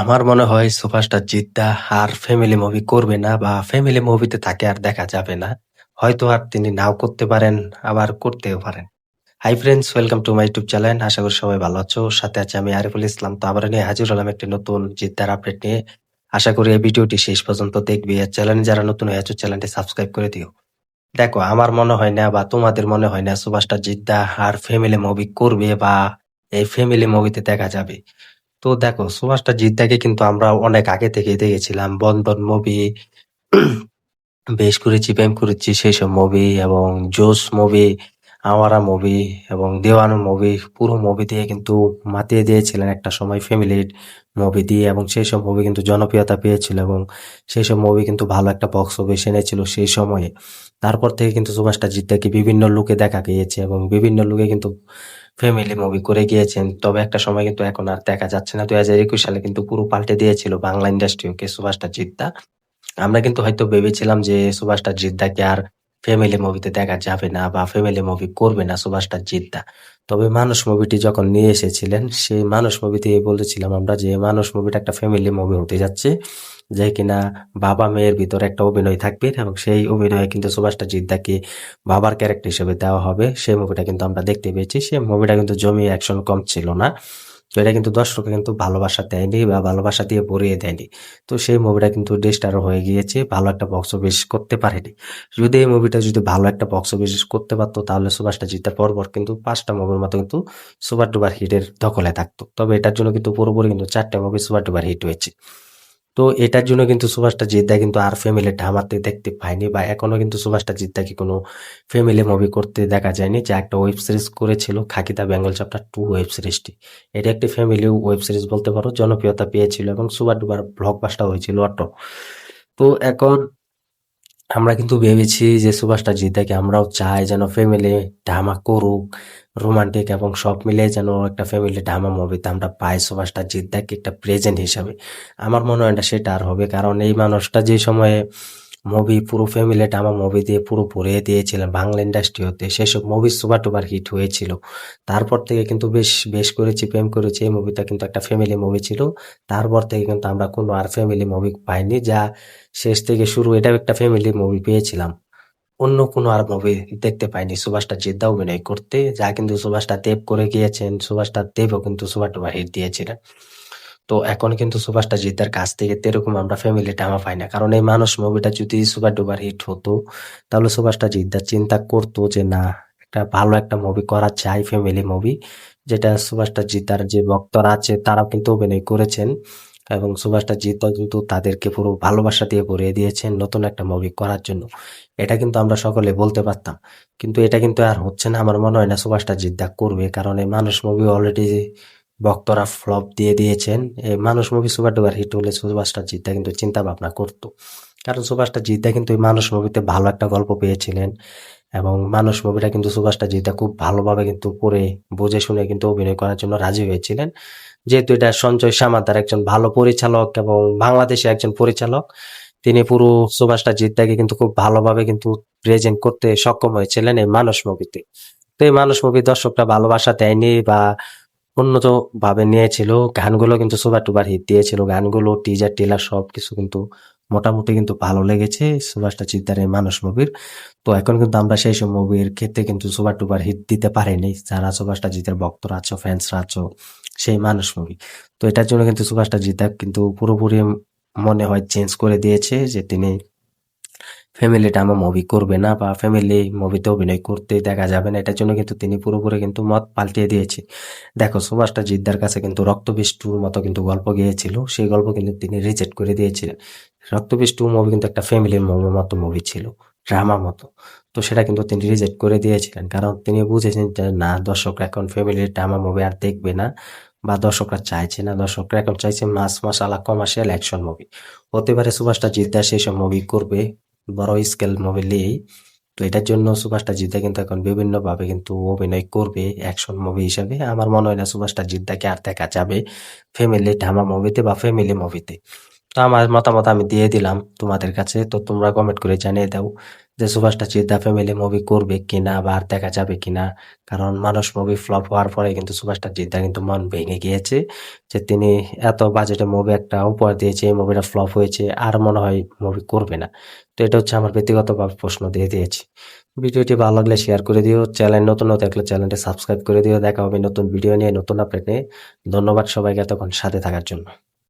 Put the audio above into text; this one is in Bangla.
আমার মনে হয় সুপারস্টার জিদ্দা আর ফ্যামিলি মুভি করবে না বা ফ্যামিলি মুভিতে তাকে আর দেখা যাবে না। হয়তো আর তিনি নাও করতে পারেন, আবার করতেও পারেন। Hi friends, welcome to my YouTube channel. আশা করি সবাই ভালো আছো। সাথে আছে আমি আরিফুল ইসলাম। তো আবার নিয়ে হাজির হলাম একটি নতুন জিদ্দার আপডেট নিয়ে। আশা করি এই ভিডিওটি শেষ পর্যন্ত দেখবি। আর চ্যানেল যারা নতুন হয়ে আছো চ্যানেলটি সাবস্ক্রাইব করে দিও। দেখো আমার মনে হয় না বা তোমাদের মনে হয় না সুপারস্টার জিদ্দা আর ফ্যামিলি মুভি করবে বা এই ফ্যামিলি মুভিতে দেখা যাবে। তো দেখো, সুভাষটা জিদ্দাকে কিন্তু আমরা অনেক আগে থেকেই দেখেছিলাম। বন্ধন মুভি বেশ করেছি প্রেম করেছি সেই সব মুভি এবং জোস মুভি আওয়ারা মুভি এবং দেওয়ানো মুভি পুরো মুভি দিয়ে কিন্তু মাতিয়ে দিয়েছিলেন একটা সময় ফ্যামিলির মুভি দিয়ে এবং সেই সব মুভি কিন্তু জনপ্রিয়তা পেয়েছিল এবং সেই সব মুভি কিন্তু ভালো একটা বক্স অফিস এনেছিল সেই সময়ে। তারপর থেকে কিন্তু সুভাষটা জিদ্দাকে বিভিন্ন লুকে দেখা গিয়েছে এবং বিভিন্ন লুকে কিন্তু ফ্যামিলি মুভি করে গিয়েছেন। তবে একটা সময় কিন্তু এখন আর দেখা যাচ্ছে না। দুই হাজার একুশ সালে কিন্তু পুরো পাল্টে দিয়েছিল বাংলা ইন্ডাস্ট্রি ওকে সুভাষটা জিদ্দা। আমরা কিন্তু হয়তো ভেবেছিলাম যে সুভাষটা জিদ্দাকে আর ফ্যামিলি মুভিতে দেখা যাবে না বা ফ্যামিলি মুভি করবে না সুভাষটা জিদ্দা। তবে মানুষ মুভিটি যখন নিয়ে এসেছিলেন, সেই মানুষ মুভিতে বলেছিলাম আমরা যে, মানুষ মুভিটা একটা ফ্যামিলি মুভি হতে যাচ্ছে, যে কিনা বাবা মেয়ের ভিতরে একটা অভিনয় থাকবে এবং সেই অভিনয়ে কিন্তু সুভাষটা জিদ্দাকে বাবার ক্যারেক্টার হিসেবে দেওয়া হবে। সেই মুভিটা কিন্তু আমরা দেখতে পেয়েছি। সেই মুভিটা কিন্তু জমি অ্যাকশন কম ছিল না। তো এটা কিন্তু দর্শককে কিন্তু ভালোবাসা দেয়নি বা ভালোবাসা দিয়ে ভরিয়ে দেয়নি। তো সেই মুভিটা কিন্তু ডিস্টার হয়ে গিয়েছে, ভালো একটা বক্স অফিস করতে পারেনি। যদি এই মুভিটা যদি ভালো একটা বক্স অফিস করতে পারতো, তাহলে সুভাষটা জিতার পরপর কিন্তু পাঁচটা মুভির মতো কিন্তু সুপার ডুবার হিটের দখলে থাকতো। তবে এটার জন্য কিন্তু পুরোপুরি কিন্তু চারটা মুভি সুপার ডুবার হিট হয়েছে। তো এটার জন্য কিন্তু সুভাষটা জিদ্দা কিন্তু আর ফ্যামিলি ঢামাতে দেখতে পাইনি বা এখনও কিন্তু সুভাষটা জিদ্দাকে কোনো ফ্যামিলি মুভি করতে দেখা যায়নি। যে একটা ওয়েব সিরিজ করেছিল, খাকিদা বেঙ্গল চ্যাপ্টার টু ওয়েব সিরিজটি এটা একটি ফ্যামিলি ওয়েব সিরিজ বলতে পারো, জনপ্রিয়তা পেয়েছিল এবং সুভাষ ডুবার ব্লকবাস্টার হয়েছিল অটো। তো এখন আমরা কিন্তু ভেবেছি যে সুভাষটা জিদ্দাকে আমরাও চাই যেন ফ্যামিলি ঢামা করুক রোমান্টিক এবং সব মিলে যেন একটা ফ্যামিলি ঢামা মুভিতে আমরা পাই সুভাষটা জিদ্দাকে একটা প্রেজেন্ট হিসাবে। আমার মনে হয় সেটা আর হবে, কারণ এই মানুষটা যে সময়ে মুভি পুরো ফ্যামিলিটা আমার মুভি দিয়ে পুরো ভরিয়ে দিয়েছিলেন, বাংলা ইন্ডাস্ট্রি হতে। সেসব মুভি সুপার টুপার হিট হয়েছিল। তারপর থেকে কিন্তু বেশ বেশ করেছি, প্রেম করেছি। এই মুভিটা কিন্তু একটা ফ্যামিলি মুভি ছিল। তারপর থেকে কিন্তু আমরা কোনো আর ফ্যামিলি মুভি পাইনি। যা শেষ থেকে শুরু এটাও একটা ফ্যামিলি মুভি পেয়েছিলাম। অন্য কোনো আর মুভি দেখতে পাইনি। সুভাষটা জিদ্দা অভিনয় করতে। যা কিন্তু সুভাষটা দেব করে গিয়েছেন। সুভাষটা দেবও কিন্তু সুপার টুপার হিট দিয়েছিলেন। তো এখন কিন্তু সুভাষটা জিদ্দার কাছ থেকে এরকম আমরা ফ্যামিলি টামা পাই না। কারণ এই মানুষ মুভিটা যদি সুপার ডুপার হিট হতো, তাহলে সুভাষটা জিদ্দার চিন্তা করতো যে না, একটা ভালো একটা মুভি করা চাই ফ্যামিলি মুভি যেটা সুভাষটা জিদ্দার যে ভক্তরা আছে তারাও কিন্তু অভিনয় করেছেন এবং সুভাষটা জিদ্দা কিন্তু তাদেরকে পুরো ভালোবাসা দিয়ে ভরিয়ে দিয়েছেন নতুন একটা মুভি করার জন্য। এটা কিন্তু আমরা সকলে বলতে পারতাম। কিন্তু এটা কিন্তু আর হচ্ছে না, আমার মনে হয় না সুভাষটা জিদ্দা করবে, কারণ এই মানুষ মুভি অলরেডি ভক্তরা ফ্লপ দিয়ে দিয়েছেন। এই মানুষ মুভি সুপার ডুপার হিট হলে সুভাষটা জিদ্দা কিন্তু চিন্তা ভাবনা করতো। কারণ সুভাষটা জিদ্দা কিন্তু এই মানুষ মুভিতে ভালো একটা গল্প পেয়েছিলেন এবং মানুষ মুভিটা কিন্তু সুভাষটা জিদ্দা খুব ভালোভাবে কিন্তু পড়ে, বুঝে শুনে কিন্তু অভিনয় করার জন্য রাজি হয়েছিলেন। যেহেতু এটা সঞ্জয় সামাদার একজন ভালো পরিচালক এবং বাংলাদেশের একজন পরিচালক, তিনি পুরো সুভাষটা জিদ্দাকে কিন্তু খুব ভালোভাবে কিন্তু প্রেজেন্ট করতে সক্ষম হয়েছিলেন এই মানুষ মুভিতে। তো এই মানুষ মুভি দর্শকরা ভালোবাসা দেয়নি বা উন্নত ভাবে নিয়েছিল, গানগুলো কিন্তু সুপার টুপার হিট দিয়েছিল। গানগুলো টিজার টেলার সব কিছু কিন্তু মোটামুটি কিন্তু ভালো লেগেছে সুভাষটা চিত্তারের মানুষ মুভির তো এখন কিন্তু আমরা সেই সব মুভির ক্ষেত্রে কিন্তু সুপার টুপার হিট দিতে পারিনি। যারা সুভাষটা জিতের ভক্তরা আছো ফ্যান্সরা আছো, সেই মানুষ মুভি তো এটার জন্য কিন্তু সুভাষটা জিতা কিন্তু পুরোপুরি মনে হয় চেঞ্জ করে দিয়েছে যে তিনি ফ্যামিলি আমার মুভি করবে না বা ফ্যামিলি মুভিতে অভিনয় করতে দেখা যাবে না, এটার জন্য কিন্তু তিনি পুরোপুরি কিন্তু মত পাল্টিয়ে দিয়েছে। দেখো, সুভাষটা জিদ্দার কাছে কিন্তু রক্তবিষ্টুর মতো কিন্তু গল্প গিয়েছিল, সেই গল্প কিন্তু তিনি রিজেক্ট করে দিয়েছিলেন। রক্তবিষ্টু মুভি কিন্তু একটা ফ্যামিলির মতো মুভি ছিল ড্রামা মতো। তো সেটা কিন্তু তিনি রিজেক্ট করে দিয়েছিলেন, কারণ তিনি বুঝেছেন যে না দর্শকরা এখন ফ্যামিলির ড্রামা মুভি আর দেখবে না, বা দর্শকরা চাইছে না, দর্শকরা এখন চাইছে mass masala commercial action movie হতে পারে সুভাষটা জিদ্দা সেই সব মুভি করবে বড় স্কেল মুভি তো এটার জন্য সুভাষটা জিদ্দা কিন্তু এখন বিভিন্নভাবে কিন্তু অভিনয় করবে অ্যাকশন মুভি হিসাবে। আমার মনে হয় না সুভাষটা জিদ্দাকে আর দেখা যাবে ফ্যামিলি ঢামা মুভিতে বা ফ্যামিলি মুভিতে তো আমার মতামত আমি দিয়ে দিলাম তোমাদের কাছে। তো তোমরা কমেন্ট করে জানিয়ে দাও। যে সুপারস্টার জিদ্দা ফ্যামিলি মুভি করবে কিনা বা আর দেখা যাবে কিনা, কারণ মানুষ মুভি ফ্লপ হওয়ার পরে কিন্তু সুপারস্টার জিদ্দা কিন্তু মন ভেঙে গিয়েছে যে তিনি এত বাজেটে মুভি একটা উপহার দিয়েছে, এই মুভিটা ফ্লপ হয়েছে, আর মনে হয় মুভি করবে না। তো এটা হচ্ছে আমার ব্যক্তিগতভাবে প্রশ্ন দিয়ে দিয়েছি। ভিডিওটি ভালো লাগলে শেয়ার করে দিও চ্যানেল নতুন থাকলে চ্যানেলটি সাবস্ক্রাইব করে দিও। দেখা হবে নতুন ভিডিও নিয়ে, নতুন আপডেট নিয়ে। ধন্যবাদ সবাইকে এতক্ষণ সাথে থাকার জন্য।